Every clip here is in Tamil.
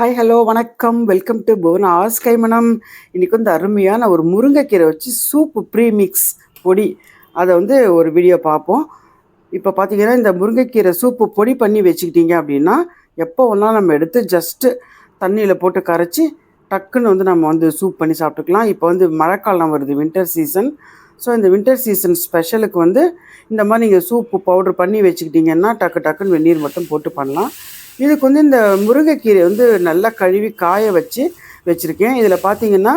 ஹாய் ஹலோ வணக்கம். வெல்கம் டு புவனாஸ் கைமணம் இன்றைக்கி வந்து அருமையான ஒரு முருங்கைக்கீரை வச்சு சூப்பு ப்ரீமிக்ஸ் பொடி. அதை வந்து ஒரு வீடியோ பார்ப்போம். இப்போ பார்த்தீங்கன்னா இந்த முருங்கைக்கீரை சூப்பு பொடி பண்ணி வச்சுக்கிட்டீங்க அப்படின்னா எப்போ வேணாலும் நம்ம எடுத்து ஜஸ்ட்டு தண்ணியில் போட்டு கரைச்சி டக்குன்னு வந்து நம்ம வந்து சூப் பண்ணி சாப்பிட்டுக்கலாம். இப்போ வந்து மழைக்காலம் வருது வின்டர் சீசன் ஸோ இந்த வின்டர் சீசன் ஸ்பெஷலுக்கு வந்து இந்த மாதிரி நீங்கள் சூப்பு பவுட்ரு பண்ணி வச்சுக்கிட்டிங்கன்னா டக்கு டக்குன்னு வெந்நீர் மட்டும் போட்டு பண்ணலாம். இதுக்கு வந்து இந்த முருங்கைக்கீரை வந்து நல்லா கழுவி காய வச்சு வச்சுருக்கேன். இதில் பார்த்தீங்கன்னா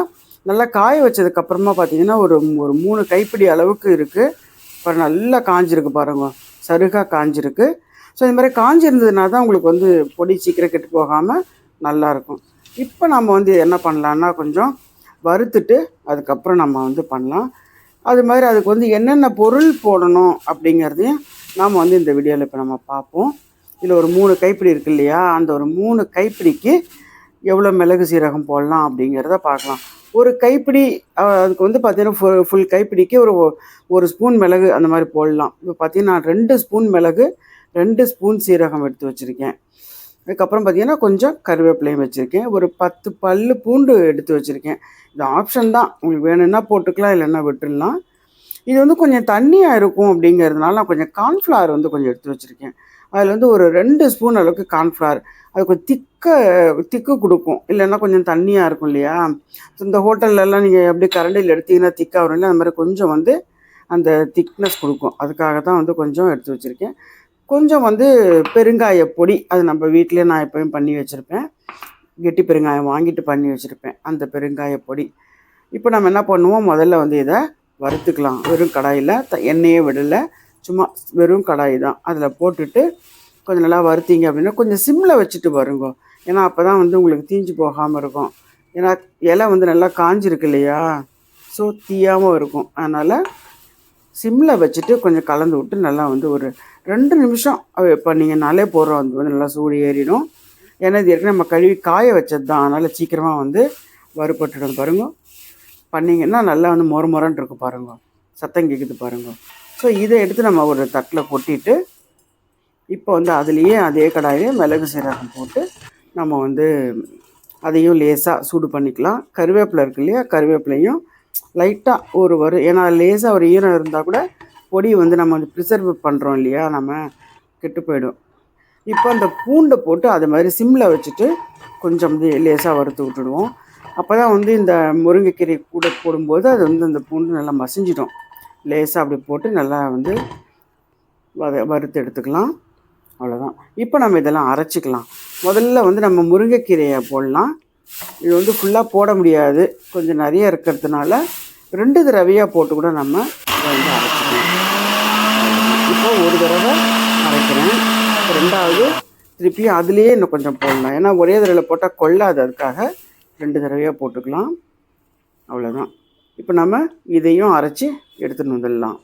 நல்லா காய வச்சதுக்கப்புறமா பார்த்தீங்கன்னா ஒரு ஒரு மூணு கைப்பிடி அளவுக்கு இருக்குது அப்புறம் நல்லா காஞ்சிருக்கு பாருங்க. சருகாக காஞ்சிருக்கு. ஸோ இந்த மாதிரி காஞ்சிருந்ததுனா தான் உங்களுக்கு வந்து பொடி சீக்கிரம் கெட்டு போகாமல் நல்லாயிருக்கும் இப்போ நம்ம வந்து என்ன பண்ணலான்னா கொஞ்சம் வறுத்துட்டு அதுக்கப்புறம் நம்ம வந்து பண்ணலாம். அது மாதிரி அதுக்கு வந்து என்னென்ன பொருள் போடணும் அப்படிங்கிறதையும் நாம் வந்து இந்த வீடியோவில் இப்போ நம்ம பார்ப்போம். இதில் ஒரு மூணு கைப்பிடி இருக்கு இல்லையா? அந்த ஒரு மூணு கைப்பிடிக்கு எவ்வளோ மிளகு சீரகம் போடலாம் அப்படிங்கிறத பார்க்கலாம். ஒரு கைப்பிடி அதுக்கு வந்து பார்த்தீங்கன்னா ஃபுல் ஃபுல் கைப்பிடிக்கு ஒரு ஒரு ஸ்பூன் மிளகு அந்த மாதிரி போடலாம். இப்போ பார்த்தீங்கன்னா நான் ரெண்டு ஸ்பூன் மிளகு ரெண்டு ஸ்பூன் சீரகம் எடுத்து வச்சுருக்கேன். அதுக்கப்புறம் பார்த்தீங்கன்னா கொஞ்சம் கருவேப்பிலையும் வச்சுருக்கேன். ஒரு பத்து பல்லு பூண்டு எடுத்து வச்சுருக்கேன். இது ஆப்ஷன் தான். உங்களுக்கு வேணும்னா போட்டுக்கலாம் இல்லைன்னா விட்டுடலாம். இது வந்து கொஞ்சம் தண்ணியாக இருக்கும் அப்படிங்கிறதுனால நான் கொஞ்சம் கார்ன்ஃப்ளவர் வந்து கொஞ்சம் எடுத்து வச்சுருக்கேன். அதில் வந்து ஒரு ரெண்டு ஸ்பூன் அளவுக்கு கார்ன்ஃப்ளவர் அது கொஞ்சம் திக்க திக்கு கொடுக்கும். இல்லைன்னா கொஞ்சம் தண்ணியாக இருக்கும் இல்லையா? இந்த ஹோட்டல்லலாம் நீங்கள் எப்படி கரண்டியில் எடுத்தீங்கன்னா திக்காக வரும் இல்லை அந்த மாதிரி கொஞ்சம் வந்து அந்த திக்னஸ் கொடுக்கும். அதுக்காக தான் வந்து கொஞ்சம் எடுத்து வச்சுருக்கேன். கொஞ்சம் வந்து பெருங்காய பொடி அது நம்ம வீட்டிலே நான் எப்பயும் பண்ணி வச்சுருப்பேன். கெட்டி பெருங்காயம் வாங்கிட்டு பண்ணி வச்சுருப்பேன் அந்த பெருங்காய பொடி. இப்போ நம்ம என்ன பண்ணுவோம்? முதல்ல வந்து இதை வறுத்துக்கலாம். வெறும் கடாயில் த எண்ணெயே விடலை. சும்மா வெறும் கடாய் தான். அதில் போட்டுட்டு கொஞ்சம் நல்லா வறுத்தீங்க அப்படின்னா கொஞ்சம் சிம்மில் வச்சுட்டு வருங்க. ஏன்னா அப்போ தான் வந்து உங்களுக்கு தீஞ்சு போகாமல் இருக்கும். ஏன்னா இலை வந்து நல்லா காஞ்சிருக்கு இல்லையா? ஸோ தீயாமல் இருக்கும். அதனால் சிம்மில் வச்சுட்டு கொஞ்சம் கலந்து விட்டு நல்லா வந்து ஒரு ரெண்டு நிமிஷம் பண்ணிங்கனாலே போடுறோம் அது வந்து நல்லா சூடு ஏறிடும். ஏன்னா இது ஏற்கனவே நம்ம கழுவி காய வச்சது தான் அதனால் சீக்கிரமாக வந்து வறுபட்டுடும் பாருங்க. பண்ணிங்கன்னா நல்லா வந்து மொர மொரன்னு இருக்கும் பாருங்க. சத்தம் கேட்குது பாருங்க. ஸோ இதை எடுத்து நம்ம ஒரு தட்டில் கொட்டிட்டு இப்போ வந்து அதுலேயே அதே கடாயிலே மிளகு சீரகம் போட்டு நம்ம வந்து அதையும் லேசாக சூடு பண்ணிக்கலாம். கருவேப்பிலை இருக்கு இல்லையா? கருவேப்பிலையும் லைட்டாக ஒரு வரும் ஏன்னா லேசாக ஒரு ஈரம் இருந்தால் கூட பொடி வந்து நம்ம வந்து ப்ரிசர்வ் பண்ணுறோம் இல்லையா? நம்ம கெட்டு போயிடும். இப்போ அந்த பூண்டை போட்டு அது மாதிரி சிம்மில் வச்சுட்டு கொஞ்சம் வந்து லேசாக வறுத்து விட்டுடுவோம். அப்போ தான் வந்து இந்த முருங்கைக்கீரை கூட போடும்போது அது வந்து அந்த பூண்டு நல்லா மசிஞ்சிடும். லேசாக அப்படி போட்டு நல்லா வந்து வத வறுத்து எடுத்துக்கலாம். அவ்வளோதான் இப்போ நம்ம இதெல்லாம் அரைச்சிக்கலாம். முதல்ல வந்து நம்ம முருங்கைக்கீரையை போடலாம். இது வந்து ஃபுல்லாக போட முடியாது. கொஞ்சம் நிறைய இருக்கிறதுனால ரெண்டு தடவையாக போட்டு கூட நம்ம இதை வந்து அரைச்சிக்கலாம். இப்போ ஒரு தடவை அரைக்கிறேன். ரெண்டாவது திருப்பியும் அதுலேயே இன்னும் கொஞ்சம் போடலாம். ஏன்னா ஒரே தடவையில் போட்டால் கொள்ளாது. அதுக்காக ரெண்டு தடவையாக போட்டுக்கலாம். அவ்வளோதான் இப்போ நம்ம இதையும் அரைச்சி எடுத்துன்னு வந்துடலாம்.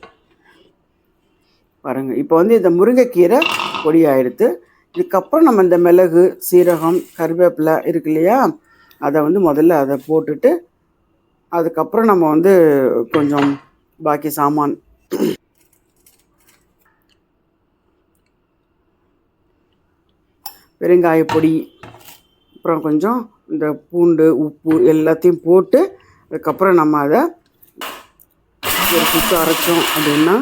பாருங்கள் இப்போ வந்து இந்த முருங்கைக்கீரை பொடி ஆயிடுத்து இதுக்கப்புறம் நம்ம இந்த மிளகு சீரகம் கருவேப்பிலை இருக்கு இல்லையா? அதை வந்து முதல்ல அதை போட்டுட்டு அதுக்கப்புறம் நம்ம வந்து கொஞ்சம் பாக்கி சாமான். பெருங்காய பொடி அப்புறம் கொஞ்சம் இந்த பூண்டு உப்பு எல்லாத்தையும் போட்டு அதுக்கப்புறம் நம்ம அதை ஒரு சுத்து அரைச்சோம் அப்படின்னா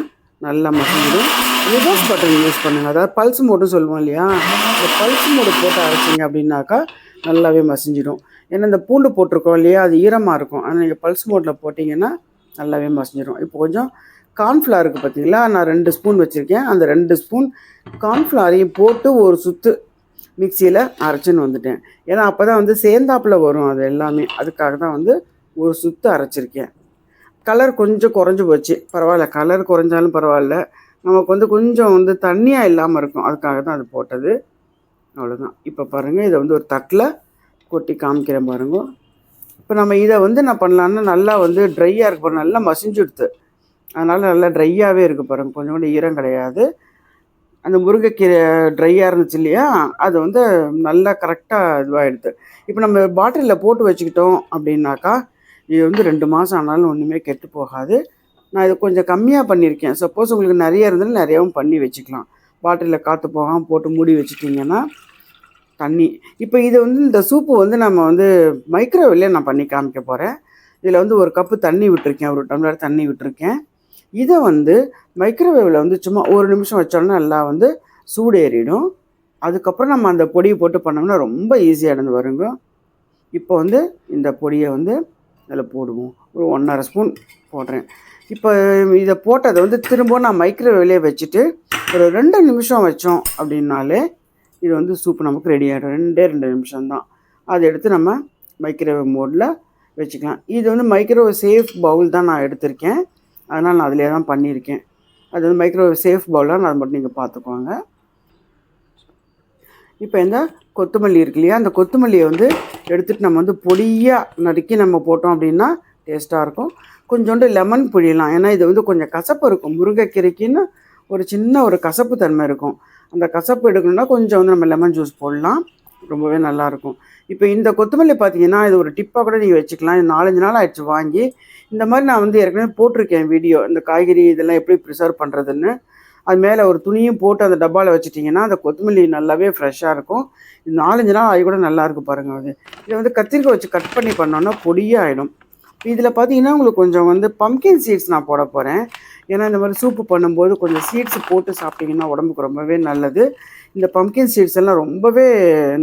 நல்லா மசிஞ்சிடும். ரிவர்ஸ் பட்டன் யூஸ் பண்ணுங்கள் அதாவது பல்ஸ் மோடு சொல்லுவோம் இல்லையா? இந்த பல்ஸ் மோடு போட்டு அரைச்சிங்க அப்படின்னாக்கா நல்லாவே மசிஞ்சிடும். ஏன்னா இந்த பூண்டு போட்டிருக்கோம் இல்லையா? அது ஈரமாக இருக்கும். ஆனால் நீங்கள் பல்ஸ் மோட்டில் போட்டிங்கன்னா நல்லாவே மசிஞ்சிடும். இப்போ கொஞ்சம் கார்ன்ஃப்ளவர் இருக்குது பார்த்தீங்களா? நான் ரெண்டு ஸ்பூன் வச்சுருக்கேன். அந்த ரெண்டு ஸ்பூன் கார்ன்ஃப்ளாரையும் போட்டு ஒரு சுத்து மிக்சியில் அரைச்சின்னு வந்துட்டேன். ஏன்னா அப்போ தான் வந்து சேர்ந்தாப்பில் வரும் அது எல்லாமே. அதுக்காக தான் வந்து ஒரு சுத்து அரைச்சிருக்கேன். கலர் கொஞ்சம் குறைஞ்சி போச்சு. பரவாயில்ல. கலர் குறைஞ்சாலும் பரவாயில்ல. நமக்கு வந்து கொஞ்சம் வந்து தண்ணியாக இல்லாமல் இருக்கும். அதுக்காக தான் அது போட்டது. அவ்வளோதான் இப்போ பாருங்கள் இதை வந்து ஒரு தட்டில் கொட்டி காமிக்கிறேன் பாருங்க. இப்போ நம்ம இதை வந்து நான் பண்ணலான்னா நல்லா வந்து ட்ரையாக இருக்கு நல்லா நல்லா மசிஞ்சுடுத்து அதனால் நல்லா ட்ரையாகவே இருக்குது பாருங்கள் கொஞ்சம் கூட ஈரம் கிடையாது. அந்த முருங்கைக்கீரை ட்ரையாக இருந்துச்சு இல்லையா? அது வந்து நல்லா கரெக்டாக இதுவாகிடுது இப்போ நம்ம பாட்டிலில் போட்டு வச்சுக்கிட்டோம் அப்படின்னாக்கா இது வந்து ரெண்டு மாதம் ஆனாலும் ஒன்றுமே கெட்டு போகாது. நான் இது கொஞ்சம் கம்மியாக பண்ணியிருக்கேன். சப்போஸ் உங்களுக்கு நிறைய இருந்தாலும் நிறையாவும் பண்ணி வச்சுக்கலாம். பாட்டிலில் காற்று போகாமல் போட்டு மூடி வச்சுட்டிங்கன்னா தண்ணி. இப்போ இது வந்து இந்த சூப்பு வந்து நம்ம வந்து மைக்ரோவேவ்லேயே நான் பண்ணி காமிக்க போகிறேன் இதில் வந்து ஒரு கப்பு தண்ணி விட்டுருக்கேன். ஒரு டம்ளர் தண்ணி விட்டுருக்கேன். இதை வந்து மைக்ரோவேவில் வந்து சும்மா ஒரு நிமிஷம் வச்சோம்னா நல்லா வந்து சூடேறிடும். அதுக்கப்புறம் நம்ம அந்த பொடியை போட்டு பண்ணோம்னா ரொம்ப ஈஸியாக இருந்து வருங்க. இப்போ வந்து இந்த பொடியை வந்து அதில் போடுவோம். ஒரு ஒன்றரை ஸ்பூன் போடுறேன். இப்போ இதை போட்டதை வந்து திரும்ப நான் மைக்ரோவேவ்லேயே வச்சுட்டு ஒரு ரெண்டு நிமிஷம் வச்சோம் அப்படின்னாலே இது வந்து சூப் நமக்கு ரெடி ஆகிடும் ரெண்டே ரெண்டு நிமிஷம் தான் அதை எடுத்து நம்ம மைக்ரோவேவ் மோடில் வச்சுக்கலாம். இது வந்து மைக்ரோவேவ் சேஃப் பவுல் தான் நான் எடுத்திருக்கேன். அதனால் நான் அதிலே தான் பண்ணியிருக்கேன். அது வந்து மைக்ரோவேவ் சேஃப் பவுலாக நான் அதை மட்டும் நீங்கள் பார்த்துக்கோங்க. இப்போ இந்த கொத்தமல்லி இருக்கு இல்லையா? அந்த கொத்தமல்லியை வந்து எடுத்துகிட்டு நம்ம வந்து பொடியாக நறுக்கி நம்ம போட்டோம் அப்படின்னா டேஸ்ட்டாக இருக்கும். கொஞ்சோண்டு லெமன் புழியலாம். ஏன்னா இது வந்து கொஞ்சம் கசப்பு இருக்கும். முருங்கைக்கீரைக்குன்னு ஒரு சின்ன ஒரு கசப்பு தன்மை இருக்கும். அந்த கசப்பு எடுக்கணும்னா கொஞ்சம் வந்து நம்ம லெமன் ஜூஸ் போடலாம். ரொம்பவே நல்லாயிருக்கும் இப்போ இந்த கொத்தமல்லி பார்த்தீங்கன்னா இது ஒரு டிப்பாக கூட நீங்கள் வச்சுக்கலாம். நாலஞ்சு நாள் ஆயிடுச்சு வாங்கி. இந்த மாதிரி நான் வந்து ஏற்கனவே போட்டிருக்கேன் வீடியோ. இந்த காய்கறி இதெல்லாம் எப்படி ப்ரிசர்வ் பண்ணுறதுன்னு அது மேலே ஒரு துணியும் போட்டு அந்த டப்பாவில் வச்சுட்டிங்கன்னா அந்த கொத்தமல்லி நல்லாவே ஃப்ரெஷ்ஷாக இருக்கும். இது நாலஞ்சு நாள் ஆகி கூட நல்லாயிருக்கும் பாருங்கள் அது. இதை வந்து கத்திரிக்காய் வச்சு கட் பண்ணி பண்ணோன்னா பொடியாக ஆகிடும் இதில் பார்த்தீங்கன்னா உங்களுக்கு கொஞ்சம் வந்து பம்கின் சீட்ஸ் நான் போட போகிறேன் ஏன்னா இந்த மாதிரி சூப்பு பண்ணும்போது கொஞ்சம் சீட்ஸ் போட்டு சாப்பிட்டிங்கன்னா உடம்புக்கு ரொம்பவே நல்லது. இந்த பம்கின் சீட்ஸ் எல்லாம் ரொம்பவே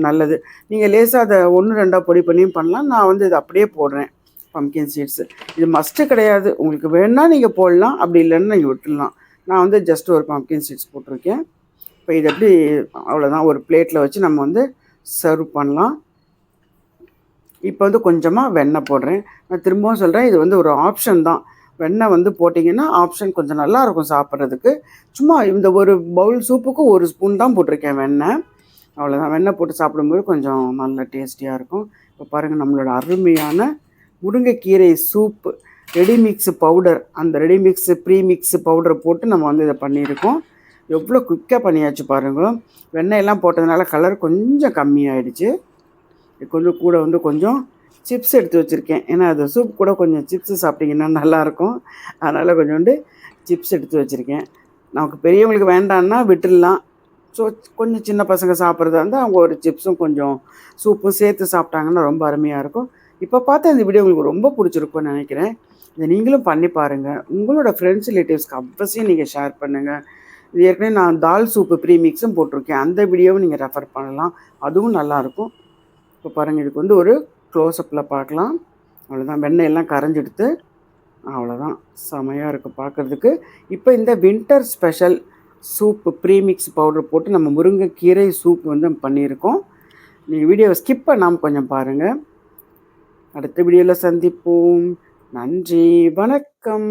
நல்லது. நீங்கள் லேசாக அதை ஒன்று ரெண்டாக பொடி பண்ணியும் பண்ணலாம். நான் வந்து இதை அப்படியே போடுறேன் பம்கின் சீட்ஸு இது மஸ்ட்டு கிடையாது. உங்களுக்கு வேணால் நீங்கள் போடலாம். அப்படி இல்லைன்னு நீங்கள் விட்டுடலாம். நான் வந்து ஜஸ்ட் ஒரு பம்கின் சீட்ஸ் போட்டிருக்கேன். இப்போ இது எப்படி அவ்வளோதான் ஒரு பிளேட்டில் வச்சு நம்ம வந்து சர்வ் பண்ணலாம். இப்போ வந்து கொஞ்சமாக வெண்ணெய் போடுறேன். நான் திரும்பவும் சொல்கிறேன் இது வந்து ஒரு ஆப்ஷன் தான். வெண்ணெய் வந்து போட்டிங்கன்னா ஆப்ஷன் கொஞ்சம் நல்லா இருக்கும் சாப்பிட்றதுக்கு. சும்மா இந்த ஒரு பவுல் சூப்புக்கு ஒரு ஸ்பூன் தான் போட்டிருக்கேன் வெண்ணெய். அவ்வளோதான் வெண்ணெய் போட்டு சாப்பிடும்போது கொஞ்சம் நல்ல டேஸ்டியாக இருக்கும். இப்போ பாருங்கள் நம்மளோட அருமையான முருங்கைக்கீரை சூப்பு ரெடி மிக்ஸு பவுடர் அந்த ready mix pre mix powder போட்டு நம்ம வந்து இதை பண்ணியிருக்கோம். எவ்வளோ குயிக்காக பண்ணியாச்சு பாருங்கள் வெண்ணெயெல்லாம் போட்டதுனால கலர் கொஞ்சம் கம்மியாயிடுச்சு. கொஞ்சம் கூட வந்து கொஞ்சம் சிப்ஸ் எடுத்து வச்சுருக்கேன். ஏன்னா அது சூப் கூட கொஞ்சம் சிப்ஸ் சாப்பிட்டிங்கன்னா நல்லாயிருக்கும். அதனால் கொஞ்சோண்டு சிப்ஸ் எடுத்து வச்சுருக்கேன். நமக்கு பெரியவங்களுக்கு வேண்டான்னா விட்டுடலாம். ஸோ கொஞ்சம் சின்ன பசங்க சாப்பிட்றதா இருந்தால் அவங்க ஒரு சிப்ஸும் கொஞ்சம் சூப்பும் சேர்த்து சாப்பிட்டாங்கன்னா ரொம்ப அருமையாக இருக்கும். இப்போ பார்த்தா இந்த வீடியோ உங்களுக்கு ரொம்ப பிடிச்சிருக்கும்னு நினைக்கிறேன். இதை நீங்களும் பண்ணி பாருங்கள் உங்களோட ஃப்ரெண்ட்ஸ் ரிலேட்டிவ்ஸ்க்கு அவசியம் நீங்கள் ஷேர் பண்ணுங்கள் இது ஏற்கனவே நான் தால் சூப்பு ப்ரீ மிக்ஸும் போட்டிருக்கேன். அந்த வீடியோவும் நீங்கள் ரெஃபர் பண்ணலாம். அதுவும் நல்லாயிருக்கும் இப்போ பாருங்கள் இதுக்கு வந்து ஒரு க்ளோஸ்அப்பில் பார்க்கலாம். அவ்வளோதான் வெண்ணெய் எல்லாம் கரைஞ்செடுத்து. அவ்வளோதான் செமையாக இருக்குது பார்க்குறதுக்கு. இப்போ இந்த winter special soup premix powder போட்டு நம்ம முருங்கைக்கீரை சூப் வந்து பண்ணியிருக்கோம். நீங்கள் வீடியோவை ஸ்கிப் பண்ணாமல் கொஞ்சம் பாருங்கள் அடுத்த வீடியோவில் சந்திப்போம். நன்றி வணக்கம்.